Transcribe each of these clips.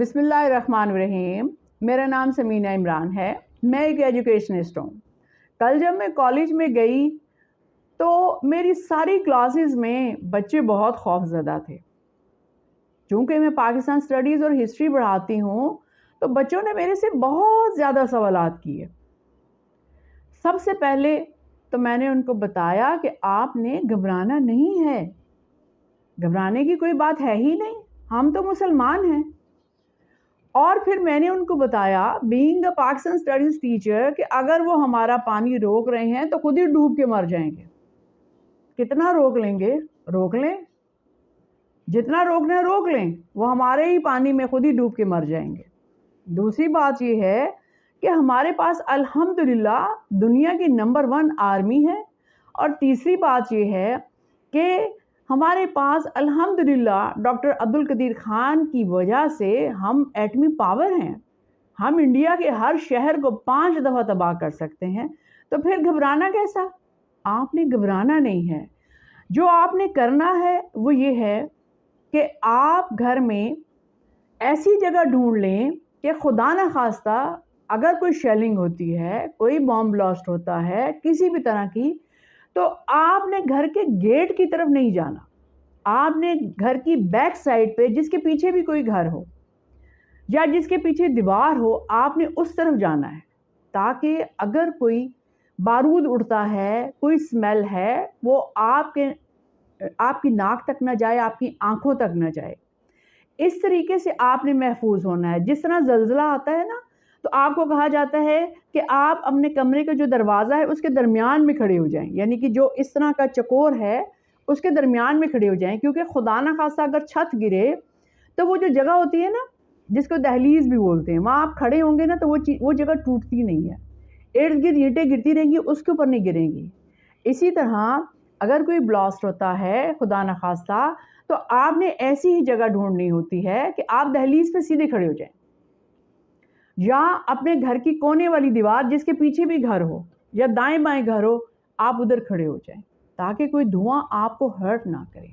بسم اللہ الرحمن الرحیم۔ میرا نام سمینہ عمران ہے۔ میں ایک ایجوکیشنسٹ ہوں۔ کل جب میں کالج میں گئی تو میری ساری کلاسز میں بچے بہت خوف زدہ تھے۔ چونکہ میں پاکستان اسٹڈیز اور ہسٹری پڑھاتی ہوں، تو بچوں نے میرے سے بہت زیادہ سوالات کیے۔ سب سے پہلے تو میں نے ان کو بتایا کہ آپ نے گھبرانا نہیں ہے۔ گھبرانے کی کوئی بات ہے ہی نہیں۔ ہم تو مسلمان ہیں۔ اور پھر میں نے ان کو بتایا being a Pakistan studies teacher کہ اگر وہ ہمارا پانی روک رہے ہیں تو خود ہی ڈوب کے مر جائیں گے۔ کتنا روک لیں گے؟ روک لیں۔ جتنا روکنا روک لیں۔ وہ ہمارے ہی پانی میں خود ہی ڈوب کے مر جائیں گے۔ دوسری بات یہ ہے کہ ہمارے پاس الحمدللہ دنیا کی نمبر ون آرمی ہے۔ اور تیسری بات یہ ہے کہ ہمارے پاس الحمدللہ ڈاکٹر عبدالقدیر خان کی وجہ سے ہم ایٹمی پاور ہیں۔ ہم انڈیا کے ہر شہر کو پانچ دفعہ تباہ کر سکتے ہیں۔ تو پھر گھبرانا کیسا؟ آپ نے گھبرانا نہیں ہے۔ جو آپ نے کرنا ہے وہ یہ ہے کہ آپ گھر میں ایسی جگہ ڈھونڈ لیں کہ خدا نہ خواستہ اگر کوئی شیلنگ ہوتی ہے، کوئی بام بلاسٹ ہوتا ہے، کسی بھی طرح کی، تو آپ نے گھر کے گیٹ کی طرف نہیں جانا۔ آپ نے گھر کی بیک سائڈ پہ جس کے پیچھے بھی کوئی گھر ہو یا جس کے پیچھے دیوار ہو، آپ نے اس طرف جانا ہے تاکہ اگر کوئی بارود اڑتا ہے، کوئی اسمیل ہے، وہ آپ کے، آپ کی ناک تک نہ جائے، آپ کی آنکھوں تک نہ جائے۔ اس طریقے سے آپ نے محفوظ ہونا ہے۔ جس طرح زلزلہ آتا ہے نا، تو آپ کو کہا جاتا ہے کہ آپ اپنے کمرے کا جو دروازہ ہے، اس کے درمیان میں کھڑے ہو جائیں۔ یعنی کہ جو اس طرح کا چکور ہے اس کے درمیان میں کھڑے ہو جائیں، کیونکہ خدا نہ خاصا اگر چھت گرے تو وہ جو جگہ ہوتی ہے نا، جس کو دہلیز بھی بولتے ہیں، وہاں آپ کھڑے ہوں گے نا تو وہ وہ جگہ ٹوٹتی نہیں ہے۔ ارد گرد اینٹیں گرتی رہیں گی، اس کے اوپر نہیں گریں گی۔ اسی طرح اگر کوئی بلاسٹ ہوتا ہے خدا نہ خاصہ تو آپ نے ایسی ہی جگہ ڈھونڈنی ہوتی ہے کہ آپ دہلیز پہ سیدھے کھڑے ہو جائیں۔ یا اپنے گھر کی کونے والی دیوار جس کے پیچھے بھی گھر ہو، یا دائیں بائیں گھر ہو، آپ ادھر کھڑے ہو جائیں۔ تاکہ کوئی دھواں آپ کو ہرٹ نہ کرے۔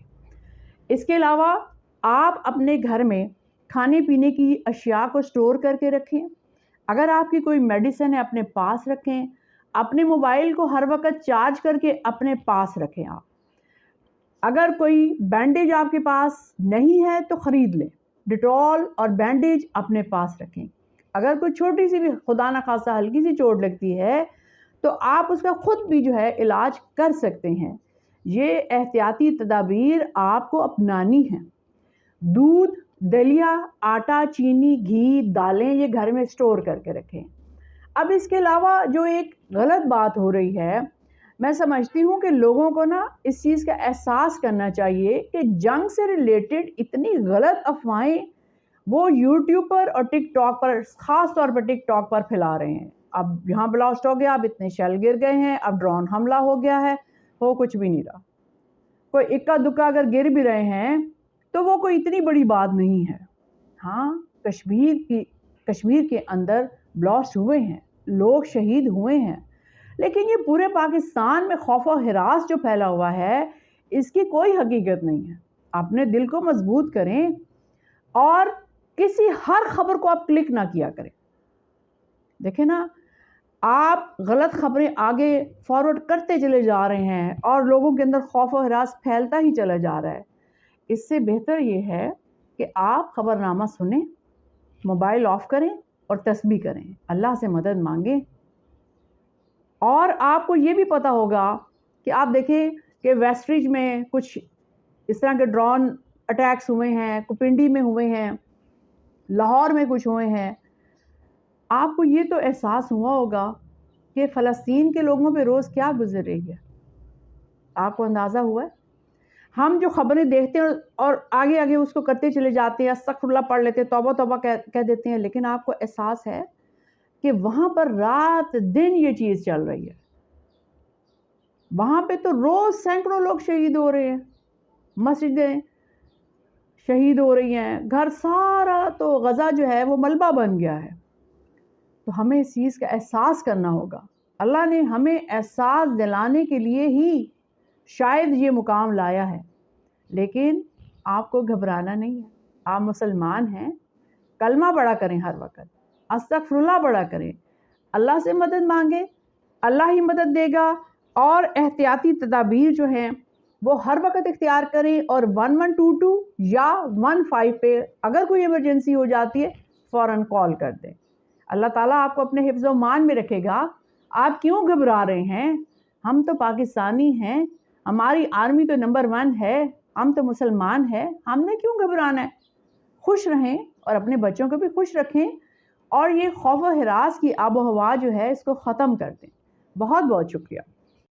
اس کے علاوہ آپ اپنے گھر میں کھانے پینے کی اشیاء کو سٹور کر کے رکھیں۔ اگر آپ کی کوئی میڈیسن ہے اپنے پاس رکھیں، اپنے موبائل کو ہر وقت چارج کر کے اپنے پاس رکھیں آپ۔ اگر کوئی بینڈیج آپ کے پاس نہیں ہے تو خرید لیں۔ ڈیٹول اور بینڈیج اپنے پاس رکھیں۔ اگر کوئی چھوٹی سی بھی خدا نہ خاصا ہلکی سی چوٹ لگتی ہے تو آپ اس کا خود بھی جو ہے علاج کر سکتے ہیں۔ یہ احتیاطی تدابیر آپ کو اپنانی ہیں۔ دودھ، دلیا، آٹا، چینی، گھی، دالیں یہ گھر میں سٹور کر کے رکھیں۔ اب اس کے علاوہ جو ایک غلط بات ہو رہی ہے، میں سمجھتی ہوں کہ لوگوں کو نا اس چیز کا احساس کرنا چاہیے کہ جنگ سے ریلیٹڈ اتنی غلط افواہیں وہ یوٹیوب پر اور ٹک ٹاک پر، خاص طور پر ٹک ٹاک پر پھیلا رہے ہیں۔ اب یہاں بلاسٹ ہو گیا، اب اتنے شیل گر گئے ہیں، اب ڈرون حملہ ہو گیا ہے، ہو کچھ بھی نہیں رہا۔ کوئی اکا دکا اگر گر بھی رہے ہیں تو وہ کوئی اتنی بڑی بات نہیں ہے۔ ہاں کشمیر کی، کشمیر کے اندر بلاسٹ ہوئے ہیں، لوگ شہید ہوئے ہیں۔ لیکن یہ پورے پاکستان میں خوف و حراس جو پھیلا ہوا ہے، اس کی کوئی حقیقت نہیں ہے۔ اپنے دل کو مضبوط کریں اور کسی ہر خبر کو آپ کلک نہ کیا کریں۔ دیکھیں نا آپ غلط خبریں آگے فارورڈ کرتے چلے جا رہے ہیں اور لوگوں کے اندر خوف و حراس پھیلتا ہی چلا جا رہا ہے۔ اس سے بہتر یہ ہے کہ آپ خبر نامہ سنیں، موبائل آف کریں اور تسبیح کریں۔ اللہ سے مدد مانگیں۔ اور آپ کو یہ بھی پتہ ہوگا کہ آپ دیکھیں کہ ویسٹریج میں کچھ اس طرح کے ڈرون اٹیکس ہوئے ہیں، کپنڈی میں ہوئے ہیں، لاہور میں کچھ ہوئے ہیں۔ آپ کو یہ تو احساس ہوا ہوگا کہ فلسطین کے لوگوں پہ روز کیا گزر رہی ہے۔ آپ کو اندازہ ہوا ہے؟ ہم جو خبریں دیکھتے ہیں اور آگے آگے اس کو کرتے چلے جاتے ہیں استغفر اللہ پڑھ لیتے ہیں، توبہ توبہ کہہ دیتے ہیں، لیکن آپ کو احساس ہے کہ وہاں پر رات دن یہ چیز چل رہی ہے۔ وہاں پہ تو روز سینکڑوں لوگ شہید ہو رہے ہیں، مسجدیں شہید ہو رہی ہیں، گھر سارا تو غزہ جو ہے وہ ملبہ بن گیا ہے۔ تو ہمیں اس چیز کا احساس کرنا ہوگا۔ اللہ نے ہمیں احساس دلانے کے لیے ہی شاید یہ مقام لایا ہے، لیکن آپ کو گھبرانا نہیں ہے۔ آپ مسلمان ہیں، کلمہ بڑا کریں ہر وقت، استغفراللہ بڑا کریں۔ اللہ سے مدد مانگیں اللہ ہی مدد دے گا۔ اور احتیاطی تدابیر جو ہیں، وہ ہر وقت اختیار کریں۔ اور ون ون ٹو ٹو یا ون فائیو پہ اگر کوئی ایمرجنسی ہو جاتی ہے، فوراً کال کر دیں۔ اللہ تعالیٰ آپ کو اپنے حفظ و مان میں رکھے گا۔ آپ کیوں گھبرا رہے ہیں؟ ہم تو پاکستانی ہیں، ہماری آرمی تو نمبر ون ہے، ہم تو مسلمان ہیں، ہم نے کیوں گھبرانا ہے؟ خوش رہیں اور اپنے بچوں کو بھی خوش رکھیں اور یہ خوف و حراس کی آب و ہوا جو ہے اس کو ختم کر دیں۔ بہت بہت شکریہ۔